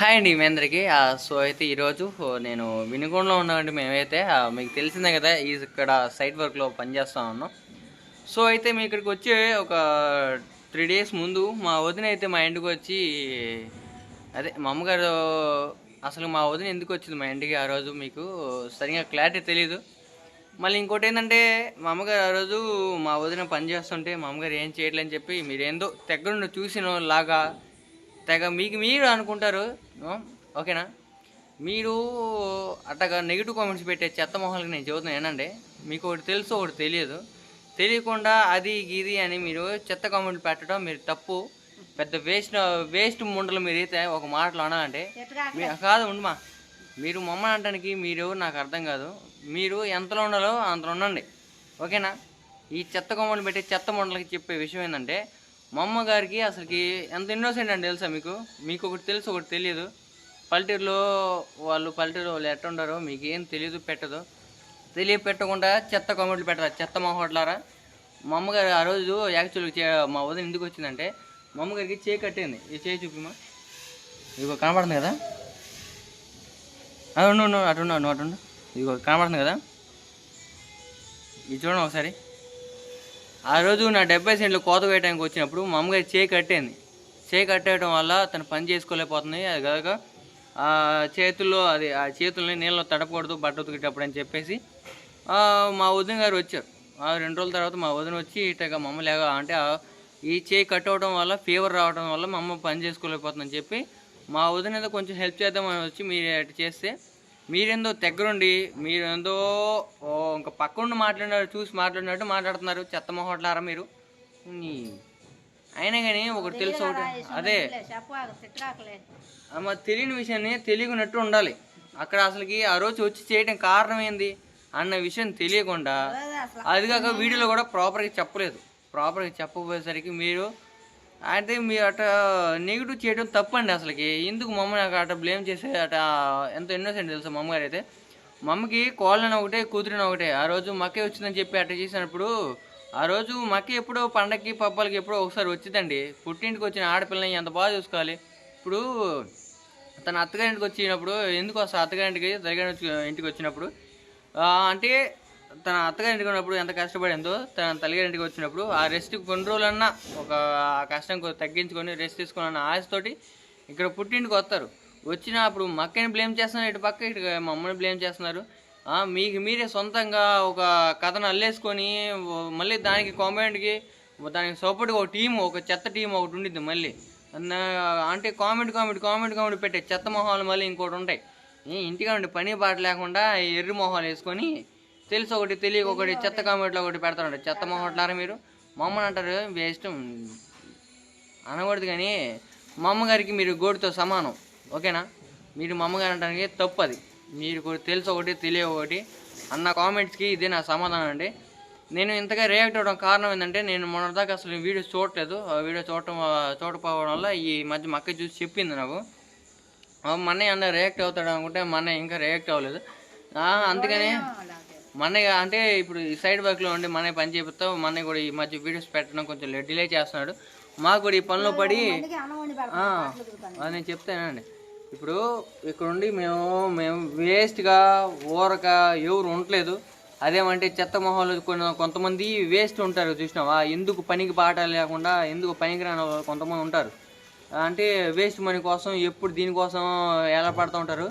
Hi అండి మీ అందరికీ. So అయితే ఈరోజు నేను వినుగొండలో ఉన్నామండి మేమైతే. మీకు తెలిసిందే కదా ఈ ఇక్కడ సైట్ వర్క్లో పనిచేస్తా ఉన్నాం. సో అయితే మీ ఇక్కడికి వచ్చి ఒక త్రీ డేస్ ముందు మా వదిన అయితే మా ఇంటికి వచ్చి అదే మా అమ్మగారు అసలు మా వదిన ఎందుకు వచ్చింది మా ఇంటికి ఆ రోజు మీకు సరిగా క్లారిటీ తెలియదు మళ్ళీ ఇంకోటి ఏంటంటే మా అమ్మగారు ఆ రోజు మా వదిన పని చేస్తుంటే మా అమ్మగారు ఏం చేయట్లేని చెప్పి మీరేందో దగ్గరుండి చూసిన లాగా తెగ మీకు మీరు అనుకుంటారు. ఓకేనా? మీరు అట్టగా నెగిటివ్ కామెంట్స్ పెట్టే చెత్త మొహాలకి నేను చెబుతున్నాను ఏంటంటే మీకు ఒకటి తెలుసు ఒకటి తెలియదు. తెలియకుండా అది ఇది అని మీరు చెత్త కామెంట్లు పెట్టడం మీరు తప్పు. పెద్ద వేస్ట్ వేస్ట్ ముండలు మీరు అయితే ఒక మాటలు అనాలంటే మీ- కాదు ఉండమా. మీరు మమ్మల్ని అంటానికి మీరు నాకు అర్థం కాదు. మీరు ఎంతలో ఉండాలో అంతలో ఉండండి. ఓకేనా? ఈ చెత్త కొమ్మలు పెట్టే చెత్త మండలకి చెప్పే విషయం ఏంటంటే మా అమ్మగారికి అసలుకి ఎంత ఇన్నోసెంట్ అండి తెలుసా మీకు? మీకు ఒకటి తెలుసు ఒకటి తెలియదు. పల్లెటూరులో వాళ్ళు పల్లెటూరు వాళ్ళు ఎట్ట ఉండారో మీకు ఏం తెలియదు పెట్టదు. తెలియ పెట్టకుండా చెత్త కామెంట్లు పెట్టరా? చెత్త మా హోటలారా మా అమ్మగారు ఆ రోజు యాక్చువల్గా మా వదిన ఎందుకు వచ్చిందంటే మా అమ్మగారికి చేయి కట్టింది. ఈ చేయి చూపిమా ఇదిగో కనపడుతుంది కదా? అటు ఉండు అటు నువ్వు అటు ఇదిగో కనపడుతుంది కదా? ఇది చూడండి ఒకసారి. ఆ రోజు నా డెబ్బై సెంట్లు కోత వేయడానికి వచ్చినప్పుడు మా అమ్మగారు చేయి కట్టేది. చేయి కట్టేయడం వల్ల తను పని చేసుకోలేకపోతుంది. అది కాక ఆ చేతుల్లో అది ఆ చేతుల్ని నీళ్ళలో తడపకూడదు బట్ట ఉతికేటప్పుడు అని చెప్పేసి మా వదిన గారు వచ్చారు. ఆ రెండు రోజుల తర్వాత మా వదిన వచ్చి ఇటగా మా అమ్మ లేక అంటే ఈ చేయి కట్ అవడం వల్ల ఫీవర్ రావడం వల్ల మా అమ్మ పని చేసుకోలేకపోతుందని చెప్పి మా వదిన కొంచెం హెల్ప్ చేద్దామని వచ్చి మీరు అటు చేస్తే మీరేందో దగ్గరుండి మీరేందో ఇంకా పక్కనుండి మాట్లాడినారు చూసి మాట్లాడినట్టు మాట్లాడుతున్నారు చెత్త మొహట్లారా మీరు. అయినా కానీ ఒకటి తెలుసు ఒకటి అదే. అమ్మ తెలియని విషయాన్ని తెలియనట్టు ఉండాలి. అక్కడ అసలుకి ఆ రోజు వచ్చి చేయడం కారణం ఏంది? అన్న విషయం తెలియకుండా అది కాక వీడియోలో కూడా ప్రాపర్గా చెప్పలేదు. ప్రాపర్గా చెప్పబోయేసరికి మీరు అయితే మీరు అట నెగిటివ్ చేయడం తప్పండి అసలుకి. ఎందుకు మమ్మల్ని అట బ్లేమ్ చేసే అట ఎంత ఇన్నోసెంట్ తెలుసా మా అమ్మగారు అయితే మా అమ్మకి కోళ్ళని ఒకటే కూతురిని ఒకటే. ఆ రోజు మక్కే వచ్చిందని చెప్పి అట్ట చేసినప్పుడు ఆ రోజు మక్కి ఎప్పుడో పండగకి పబ్బాలకి ఎప్పుడో ఒకసారి వచ్చిందండి. పుట్టింటికి వచ్చిన ఆడపిల్లని ఎంత బాగా చూసుకోవాలి. ఇప్పుడు తన అత్తగారింటికి వచ్చినప్పుడు ఎందుకు వస్తా అత్తగారింటికి తల్లిగారి ఇంటికి వచ్చినప్పుడు అంటే తన అత్తగారింటికి ఉన్నప్పుడు ఎంత కష్టపడిందో తన తల్లిగారింటికి వచ్చినప్పుడు ఆ రెస్ట్ కొన్ని రోజులన్నా ఒక కష్టం తగ్గించుకొని రెస్ట్ తీసుకోవాలన్న ఆశతోటి ఇక్కడ పుట్టింటికి వస్తారు. వచ్చిన అప్పుడు మక్కని బ్లేమ్ చేస్తున్నారు ఇటు పక్క ఇటు మమ్మల్ని బ్లేమ్ చేస్తున్నారు. మీకు మీరే సొంతంగా ఒక కథను అల్లేసుకొని మళ్ళీ దానికి కామెంట్కి దానికి సపోర్ట్గా ఒక టీం ఒక చెత్త టీం ఒకటి ఉండిద్ది మళ్ళీ. అంటే కామెంట్ కామెంట్ కామెంట్ కామెంట్ పెట్టే చెత్త మొహాలు మళ్ళీ ఇంకోటి ఉంటాయి. ఏ ఇంటిగా ఉండి పని బాట లేకుండా ఈ ఎర్రి మొహాలు వేసుకొని తెలుసు ఒకటి తెలియక ఒకటి చెత్త కామెంట్లో ఒకటి పెడతాడు చెత్త మొహట్లారా మీరు? మా అమ్మని అంటారు వేస్ట్ అనకూడదు కానీ మా అమ్మగారికి మీరు గోడితో సమానం. ఓకేనా? మీరు మా అమ్మగారు అంటానికి తప్పు అది. మీరు తెలుసు ఒకటి తెలియ ఒకటి. అన్న కామెంట్స్కి ఇదే నా సమాధానం అండి. నేను ఇంతగా రియాక్ట్ అవ్వడం కారణం ఏంటంటే నేను మొన్నటిదాకా అసలు వీడియోస్ చూడలేదు ఆ వీడియో చూడటం చూడకపోవడం వల్ల ఈ మధ్య మక్క చూసి చెప్పింది నాకు. ఆ, అన్న రియాక్ట్ అవుతాడు అనుకుంటే మా ఇంకా రియాక్ట్ అవ్వలేదు. అందుకని మా అన్నయ్య అంటే ఇప్పుడు ఈ సైడ్ వర్క్లో ఉండి మన పని చేపిస్తాం మన అన్నయ్య కూడా ఈ మధ్య వీడియోస్ పెట్టడం కొంచెం డిలే చేస్తున్నాడు. మాకు కూడా ఈ పనిలో పడి నేను చెప్తానండి. ఇప్పుడు ఇక్కడ ఉండి మేము మేము వేస్ట్గా ఊరక ఎవరు ఉండలేదు. అదేమంటే చెత్త మొహాలు కొన్ని కొంతమంది వేస్ట్ ఉంటారు చూసినావా? ఎందుకు పనికి బాట లేకుండా ఎందుకు పనికి రాని వాళ్ళు కొంతమంది ఉంటారు. అంటే వేస్ట్ మనీ కోసం ఎప్పుడు దీనికోసం ఎలా పడుతూ ఉంటారు?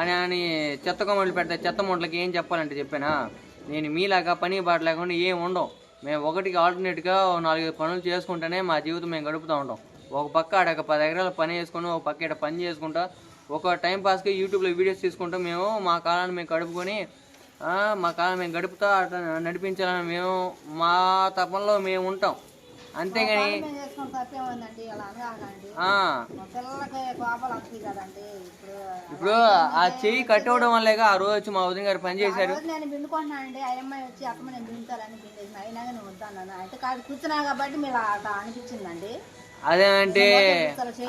అని అని చెత్త కొమ్మలు పెడితే చెత్త మొంటలకి ఏం చెప్పాలంటే చెప్పానా? నేను మీలాగా పని బాట లేకుండా ఏం ఉండవు. మేము ఒకటికి ఆల్టర్నేట్గా నాలుగు పనులు చేసుకుంటేనే మా జీవితం మేము గడుపుతూ ఉంటాం. ఒక పక్క ఆడ పది ఎకరాల పని చేసుకుని ఒక పక్క ఇక్కడ పని చేసుకుంటా ఒక టైం పాస్కి యూట్యూబ్లో వీడియోస్ తీసుకుంటూ మేము మా కాలాన్ని మేము గడుపుకొని మా కాలం మేము గడుపుతా అట్లా నడిపించాలని మేము మా తపనలో మేము ఉంటాం. అంతేగాని ఇప్పుడు ఆ చెయ్యి కట్టవడం వల్లేగా ఆ రోజు వచ్చి మా ఉదయం గారు పని చేశారు. నేను అమ్మాయి వచ్చి నేను అయినా కానీ వద్దన్నాను అయితే కాదు కూర్చున్నా కాబట్టి మీరు అట్లా అనిపించిందండి. అదేంటే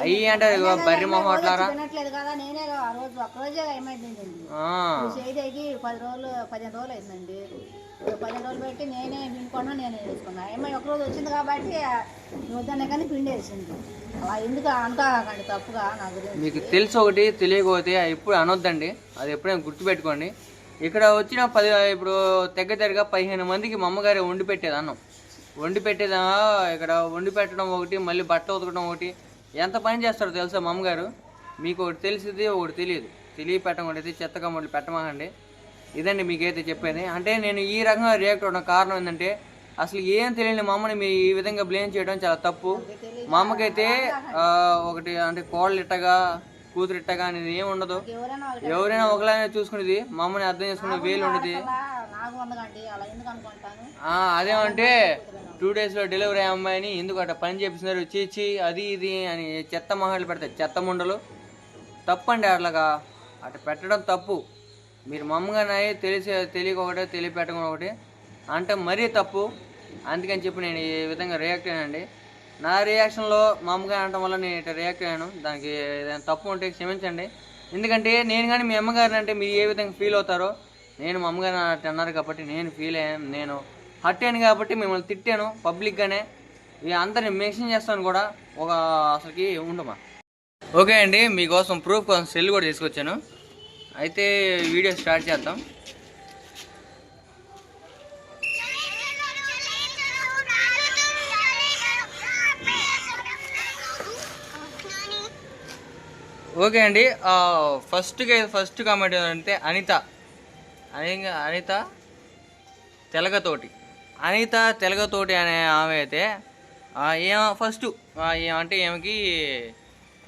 అయ్యి ఇగో బర్రి మొహట్లారా తినట్లేదు కదా. నేనే ఆ రోజు ఒక్క రోజే ఆ అమ్మాయి బిందింది ఆ, చేయడానికి పది రోజులు పదిహేను రోజులు అయిందండి. పదిహేను రోజులు పెట్టి నేనే పిండుకున్నా నేనే వేసుకున్నా ఏమో ఒకరోజు వచ్చింది కాబట్టి నువ్వు కానీ పిండి వేసింది. అలా ఎందుకు అనుకోకండి తప్పుగా నా గురించి? మీకు తెలుసు ఒకటి తెలియకపోతే ఎప్పుడు అనొద్దండి. అది ఎప్పుడైనా గుర్తుపెట్టుకోండి. ఇక్కడ వచ్చిన పది ఇప్పుడు తెగ్గ దగ్గరగా పదిహేను మందికి మా అమ్మగారు వండి పెట్టేది అన్నం. వండి పెట్టేదా? ఇక్కడ వండి పెట్టడం ఒకటి మళ్ళీ బట్టలు ఉతకడం ఒకటి. ఎంత పని చేస్తారో తెలుసా మా అమ్మగారు? మీకు ఒకటి తెలిసింది ఒకటి తెలియదు. తెలియ పెట్టడం అయితే చెత్త కమ్మలు పెట్టమాకండి. ఇదండి మీకైతే చెప్పేది. అంటే నేను ఈ రకంగా రియాక్ట్ అవ్వడం కారణం ఏంటంటే అసలు ఏం తెలియని మా అమ్మని మీ ఈ విధంగా బ్లేమ్ చేయడం చాలా తప్పు. మా అమ్మకైతే ఒకటి అంటే కోళ్ళు ఇట్టగా కూతురు ఇట్టగా అనేది ఏం ఉండదు. ఎవరైనా ఒకలానే చూసుకునేది మా అమ్మని అర్థం చేసుకునే వేలు ఉండేది. అదేమంటే టూ డేస్లో డెలివరీ అయ్యే అమ్మాయిని ఎందుకు అట్లా పని చేపిస్తున్నారు? చీచి అది ఇది అని చెత్త మొహాలు పెడతాయి. చెత్త ముండలు. తప్పండి అట్లాగా. అట్లా పెట్టడం తప్పు. మీరు మమ్మగానే తెలిసే తెలిసి తెలియక ఒకటే. తెలియపెట్టడం ఒకటి అంటే మరీ తప్పు. అందుకని చెప్పి నేను ఈ విధంగా రియాక్ట్ అయ్యానండి. నా రియాక్షన్లో మా అమ్మగారు అనడం వల్ల నేను ఇట్లా రియాక్ట్ అయ్యాను. దానికి ఏదైనా తప్పు ఉంటే క్షమించండి. ఎందుకంటే నేను కానీ మీ అమ్మగారిని అంటే మీరు ఏ విధంగా ఫీల్ అవుతారో నేను మా అమ్మగారు అట్లా అన్నారు కాబట్టి నేను ఫీల్ అయ్యాను. నేను హట్టాను అయ్యాను కాబట్టి మిమ్మల్ని తిట్టాను పబ్లిక్గానే ఇక అందరిని మెన్షన్ చేస్తాను కూడా ఒక అసలుకి ఉండమా. ఓకే అండి మీకోసం ప్రూఫ్ కోసం సెల్ కూడా తీసుకొచ్చాను. అయితే వీడియో స్టార్ట్ చేద్దాం. ఓకే అండి ఫస్ట్గా ఫస్ట్ కామెంట్ ఏంటంటే అనిత. అని అనిత తెలగతోటి. అనిత తెలగతోటి అనే ఆమె అయితే ఆ, ఏమ ఫస్ట్ అంటే ఏమికి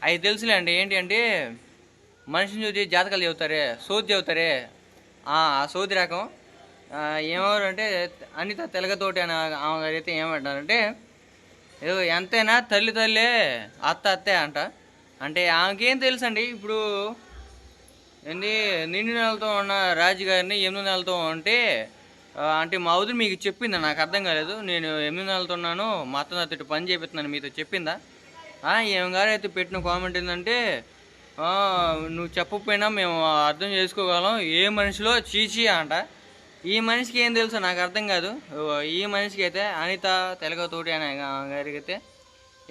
అవి తెలుసులే అండి ఏంటి అంటే మనిషిని చూసి జాతకాలు చెబుతారే సోది చెబుతారే. ఆ సోది రకం ఆ, అంటే అనిత తెలగతోటి అని ఆమె గారు అయితే ఏమంటారంటే ఏదో ఎంతైనా తల్లి తల్లే అత్త అత్తే అంట. అంటే ఆమెకేం తెలుసండి ఇప్పుడు ఏంది నిండు నెలతో ఉన్న రాజు గారిని ఎనిమిది నెలలతో ఉంటే అంటే మా వదిలి మీకు చెప్పిందా? నాకు అర్థం కాలేదు. నేను ఎనిమిది నెలలతో ఉన్నాను మా అత్త నాతో ఇటు పని చేపిస్తున్నాను మీతో చెప్పిందా? ఏం గారు అయితే పెట్టిన కామెంట్ ఏంటంటే నువ్వు చెప్పకపోయినా మేము అర్థం చేసుకోగలం. ఏ మనిషిలో చీచీ అంట. ఈ మనిషికి ఏం తెలుసు? నాకు అర్థం కాదు. ఓ, ఈ మనిషికి అయితే అనిత తెలగతోటి అనే గారికి అయితే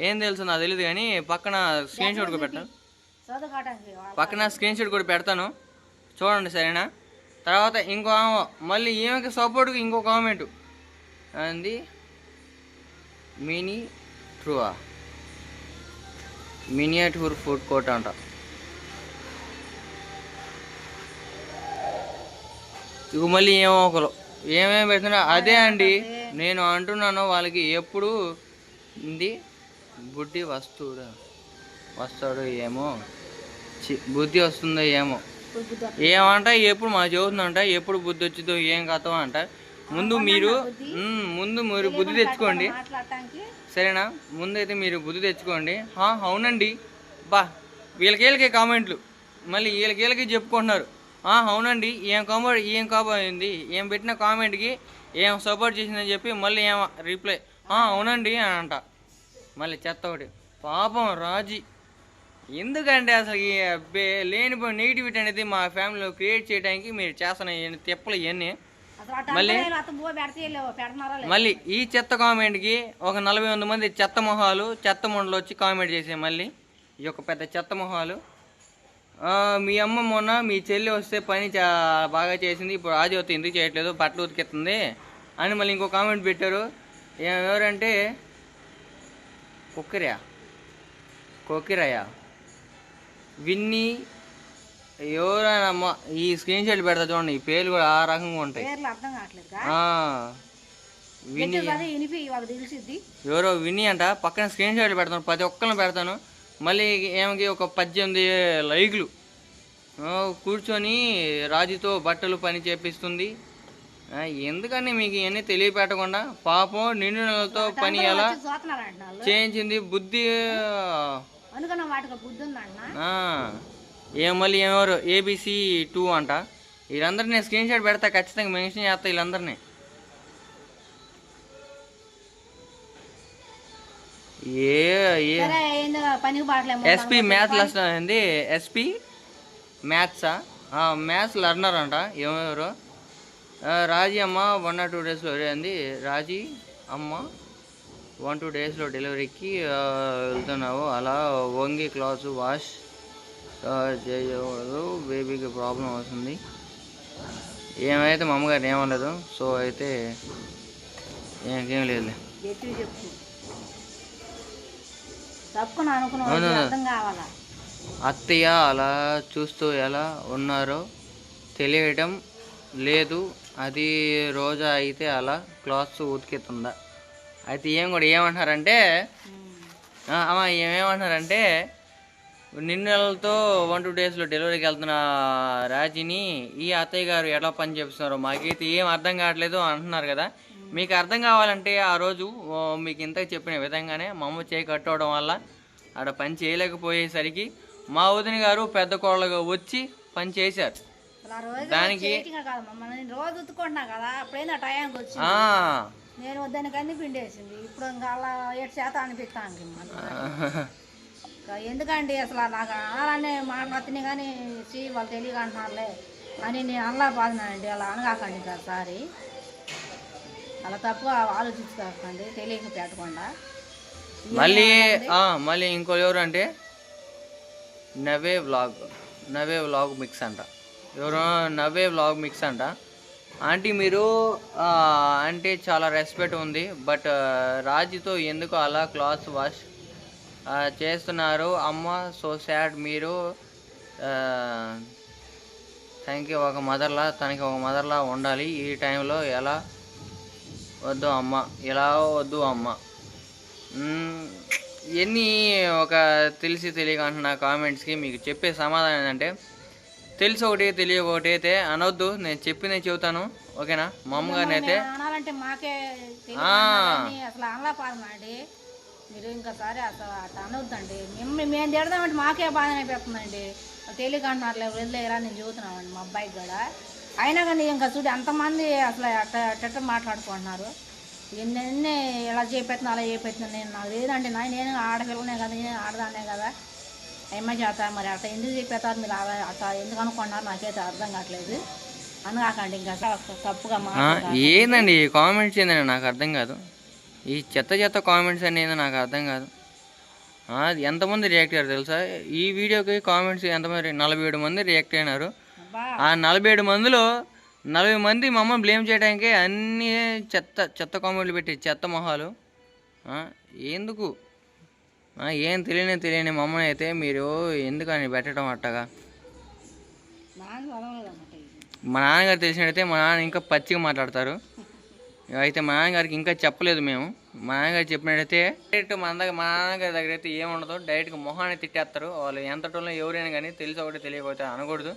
ఏం తెలుసు? నాకు తెలియదు కానీ పక్కన స్క్రీన్ షాట్ కూడా పెట్టాను. పక్కన స్క్రీన్ షాట్ కూడా పెడతాను. చూడండి సరేనా? తర్వాత ఇంకో ఆమె. మళ్ళీ ఈమెకి సపోర్ట్కి ఇంకో కామెంట్ అంది మినీ ట్రూవా మినియేటూర్ ఫుడ్ కోర్ట్ అంట. ఇక మళ్ళీ ఏమో ఒకరు. ఏమేమి పెడుతున్నా అదే అండి. నేను అంటున్నాను వాళ్ళకి ఎప్పుడు ఇది బుద్ధి వస్తువుడా వస్తాడు ఏమో. చి- బుద్ధి వస్తుందో ఏమో. ఏమంట ఎప్పుడు మా చదువుతుందంట ఎప్పుడు బుద్ధి వచ్చిందో ఏం కథ అంట. ముందు మీరు ముందు మీరు బుద్ధి తెచ్చుకోండి. సరేనా? ముందు అయితే మీరు బుద్ధి తెచ్చుకోండి. హా, అవునండి. బా వీళ్ళకి వీళ్ళకి కామెంట్లు. మళ్ళీ వీళ్ళకి వీళ్ళకి చెప్పుకుంటున్నారు. అవునండి. ఏం కామెంట్ ఏం కాబోయింది ఏం పెట్టిన కామెంట్కి ఏం సపోర్ట్ చేసిందని చెప్పి మళ్ళీ ఏం రిప్లై అవునండి అని అంట మళ్ళీ చెత్త ఒకటి. పాపం రాజీ. ఎందుకంటే అసలు ఈ లేనిపోయిన నెగిటివిటీ అనేది మా ఫ్యామిలీలో క్రియేట్ చేయడానికి మీరు చేస్తున్న తిప్పలు ఇవన్నీ. మళ్ళీ? మళ్ళీ ఈ చెత్త కామెంట్కి ఒక నలభై వంద మంది చెత్త మొహాలు చెత్త మొండలు వచ్చి కామెంట్ చేసే మళ్ళీ. ఈ యొక్క పెద్ద చెత్త మొహాలు. మీ అమ్మ మొన్న మీ చెల్లి వస్తే పని చా బాగా చేసింది. ఇప్పుడు ఆదివతి ఎందుకు చేయట్లేదు? బట్టలు ఉతికెత్తుంది అని మళ్ళీ ఇంకో కామెంట్ పెట్టారు. ఎవరంటే కుక్కిరా కొక్కిరయ్య. విన్ని ఎవరైనా అమ్మ ఈ స్క్రీన్ షాట్ పెడతా చూడండి. ఈ పేర్లు కూడా ఆ రకంగా ఉంటాయి. పేర్లు అర్థం కావట్లేదు ఆ, విని అదే ఇనిపి వాళ్ళకి తెలిసిద్ది. ఎవరో విని అంట. పక్కన స్క్రీన్ షాట్లు పెడతాను. ప్రతి ఒక్కరిని పెడతాను. మళ్ళీ ఏమకి ఒక పద్దెనిమిది లైక్లు. ఆ, కూర్చొని రాజుతో బట్టలు పని చేపిస్తుంది. ఎందుకని మీకు ఇవన్నీ తెలియపెట్టకుండా పాపం నిండు నెలలతో పని ఎలా. చేయించింది బుద్ధి ఏం మళ్ళీ ఏమెవరు ఏబిసి టూ అంట. వీళ్ళందరినీ నేను స్క్రీన్ షాట్ పెడతా ఖచ్చితంగా మెన్షన్ చేస్తా వీళ్ళందరినీ. ఏ ఎస్పీ మ్యాథ్స్ లెసన్ ఏంది? ఎస్పీ మ్యాథ్సా? మ్యాథ్స్ లర్నర్ అంట. ఎవరెవరు ఆ, రాజీ అమ్మ వన్ ఆర్ టూ డేస్లో అంది రాజీ అమ్మ వన్ టూ డేస్లో డెలివరీకి వెళ్తున్నావు. అలా వంగి క్లాత్స్ వాష్ చేయకూడదు. బేబీకి ప్రాబ్లం అవుతుంది ఏమైతే మా అమ్మగారు ఏమనలేదు సో అయితే ఇంకేం లేదులే. అత్తయ్య అలా చూస్తూ ఎలా ఉన్నారో తెలియటం లేదు. అది రోజా అయితే అలా క్లాత్స్ ఉతికితుందా? అయితే ఏం కూడా ఏమంటున్నారంటే అమ్మ ఏమేమంటున్నారంటే నిన్నెలతో వన్ టూ డేస్లో డెలివరీకి వెళ్తున్న రాజీని ఈ అత్తయ్య గారు ఎలా పని చేస్తున్నారు మాకైతే ఏం అర్థం కావట్లేదు అంటున్నారు కదా. మీకు అర్థం కావాలంటే ఆ రోజు మీకు ఇంత చెప్పిన విధంగానే మా అమ్మ చేయి కట్టుకోవడం వల్ల ఆడ పని చేయలేకపోయేసరికి మా వదిన గారు పెద్ద కోళ్ళగా వచ్చి పని చేశారు. దానికి- రోజు ఉతుకుంటున్నా కదా అప్పుడైంది ఆ టయానికి వచ్చి నేను వద్దని కంది పిండేసింది ఇప్పుడు ఇంకా అలా ఏడు శాతం అనిపిస్తాను ఎందుకండి అసలు నాకు అనాలనే మాట్లాడుతున్నాయి కానీ శ్రీ వాళ్ళు తెలియక అంటున్నారులే అని నేను అలా బాధనండి అలా అనగాకండి ఒకసారి అలా తప్పుగా ఆలోచించుకోకండి తెలియక పెట్టకుండా. మళ్ళీ మళ్ళీ ఇంకో ఎవరు అంటే నవే వ్లాగ్ నవే వ్లాగ్ మిక్స్ అంట. ఎవరు నవే వ్లాగ్ మిక్స్ అంట. ఆంటీ మీరు అంటే చాలా రెస్పెక్ట్ ఉంది బట్ రాజుతో ఎందుకు అలా క్లాత్స్ వాష్ చేస్తున్నారు? అమ్మ సో సాడ్ మీరు థ్యాంక్ యూ ఒక మదర్లా తనకి ఒక మదర్లా ఉండాలి. ఈ టైంలో ఎలా వద్దు అమ్మ. ఎలా వద్దు అమ్మ. మ్మ్. ఎన్ని ఒక తెలిసి తెలియక అంటున్న కామెంట్స్కి మీకు చెప్పే సమాధానం ఏంటంటే తెలిసి ఒకటి తెలియక ఒకటి అయితే అనొద్దు. నేను చెప్పిందే చెబుతాను. ఓకేనా? మా అమ్మగారిని అయితే నేను అనాలంటే మాకే అసలు మీరు ఇంకోసారి అసలు అట్లా అనొద్దండి. మేము మేము తిడదామంటే మాకే బాధ అనిపిస్తుందండి. తెలియక అంటున్నారులే వదిలేరా నేను చెబుతున్నామండి మా అబ్బాయికి కూడా. అయినా కానీ ఇంకా చూడు అంతమంది అసలు అట్ట అట్ట మాట్లాడుకుంటున్నారు. ఎన్ని ఇలా చేపెత్తున్నా అలా చేపెత్తున్నా నేను నాకు లేదండి నా నేను ఆడపిల్లనే కదా నేను ఆడదానే కదా. అమ్మ చేత మరి అట్లా ఎందుకు చెప్పేస్తారు మీరు అలా అట్లా ఎందుకు అనుకున్నారు నాకైతే అర్థం కావట్లేదు. అనగాకండి ఇంకా తప్పుగా ఏందండి ఈ కామెంట్స్ ఏందండి నాకు అర్థం కాదు. ఈ చెత్త చెత్త కామెంట్స్ అనేది నాకు అర్థం కాదు. ఎంతమంది రియాక్ట్ అయ్యారు తెలుసా? ఈ వీడియోకి కామెంట్స్ ఎంతమంది నలభై ఏడు మంది రియాక్ట్ అయినారు. ఆ నలభై ఏడు మందిలో నలభై మంది మా అమ్మ బ్లేమ్ చేయడానికి అన్ని చెత్త చెత్త కామెంట్లు పెట్టి చెత్త మొహాలు. ఎందుకు? ఏం తెలియని తెలియని మా అమ్మని అయితే మీరు ఎందుకని పెట్టడం అట్టగా? మా నాన్నగారు తెలిసినట్టయితే మా నాన్న ఇంకా పచ్చిగా మాట్లాడతారు. అయితే మా నాన్నగారికి ఇంకా చెప్పలేదు మేము. మా నాన్నగారు చెప్పినట్టయితే డైరెక్ట్ మన దగ్గర మా నాన్నగారి దగ్గర అయితే ఏముండదు. డైరెక్ట్గా మొహాన్ని తిట్టేస్తారు. వాళ్ళు ఎంత టోన్లో ఎవరైనా కానీ తెలిసి ఒకటి తెలియకపోతే అనకూడదు.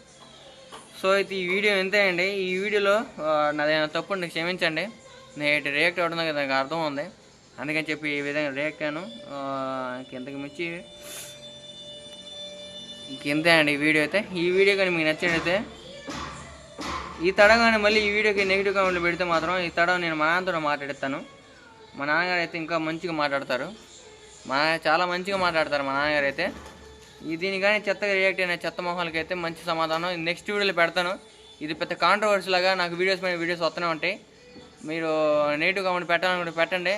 సో అయితే ఈ వీడియో ఎంతే అండి ఈ వీడియోలో ఆ, నాదేమైనా తప్పు నాకు క్షమించండి. నేను రియాక్ట్ అవ్వడం కదా నాకు అర్థం ఉంది. అందుకని చెప్పి ఈ విధంగా రియాక్ట్ అయ్యాను. ఇంతకు మించి ఇంకెంతే అండి ఈ వీడియో అయితే. ఈ వీడియో కానీ మీకు నచ్చినట్టయితే ఈ తడగానే మళ్ళీ ఈ వీడియోకి నెగిటివ్ కామెంట్లు పెడితే మాత్రం ఈ తడవ నేను మా నాన్నతో మాట్లాడతాను మా నాన్నగారు అయితే ఇంకా మంచిగా మాట్లాడతారు. మా చాలా మంచిగా మాట్లాడతారు మా నాన్నగారు అయితే. దీని కానీ చెత్తగా రియాక్ట్ అయిన చెత్త మొహాలకి అయితే మంచి సమాధానం. నెక్స్ట్ వీడియోలో పెడతాను. ఇది పెద్ద కాంట్రవర్సీ లాగా నాకు వీడియోస్ మీద వీడియోస్ వస్తూనే ఉంటాయి. మీరు నెగిటివ్ కామెంట్ పెట్టాలనుకుంటే పెట్టండి.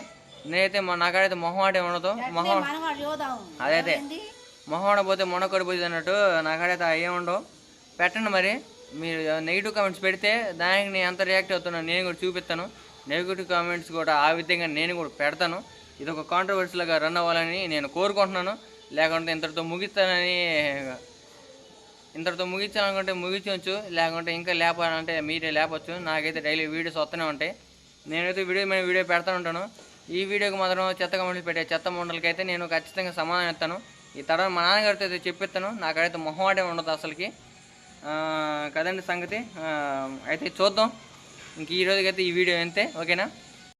నేనైతే మా నాకైతే మొహం ఆటే ఉండదు. మొహం అదైతే? మొహం పోతే మొన్న కడిపోతుంది అన్నట్టు నాకైతే ఏముండవు పెట్టండి మరి. మీరు నెగిటివ్ కామెంట్స్ పెడితే దానికి నేను ఎంత రియాక్ట్ అవుతున్నాను నేను కూడా చూపిస్తాను. నెగిటివ్ కామెంట్స్ కూడా ఆ విధంగా నేను కూడా పెడతాను. ఇది ఒక కాంట్రవర్సీలాగా రన్ అవ్వాలని నేను కోరుకుంటున్నాను. లేకుంటే ఇంతటితో ముగిస్తానని ఇంతటితో ముగించాలనుకుంటే ముగించవచ్చు లేకుంటే ఇంకా లేపాలంటే మీరే లేపచ్చు. నాకైతే డైలీ వీడియోస్ వస్తూనే ఉంటాయి. నేనైతే వీడియో మీద వీడియో పెడతా ఉంటాను. ఈ వీడియోకి మాత్రం చెత్త కమెంట్లు పెట్టే చెత్త మండలకి అయితే నేను ఖచ్చితంగా సమాధానం ఇస్తాను. ఈ తర్వాత మా నాన్నగారితో అయితే చెప్పిస్తాను. నాకైతే మొహమాటే ఉండదు అసలుకి. కదండి సంగతి? అయితే చూద్దాం. ఇంక ఈ రోజుకైతే ఈ వీడియో అంతే. ఓకేనా?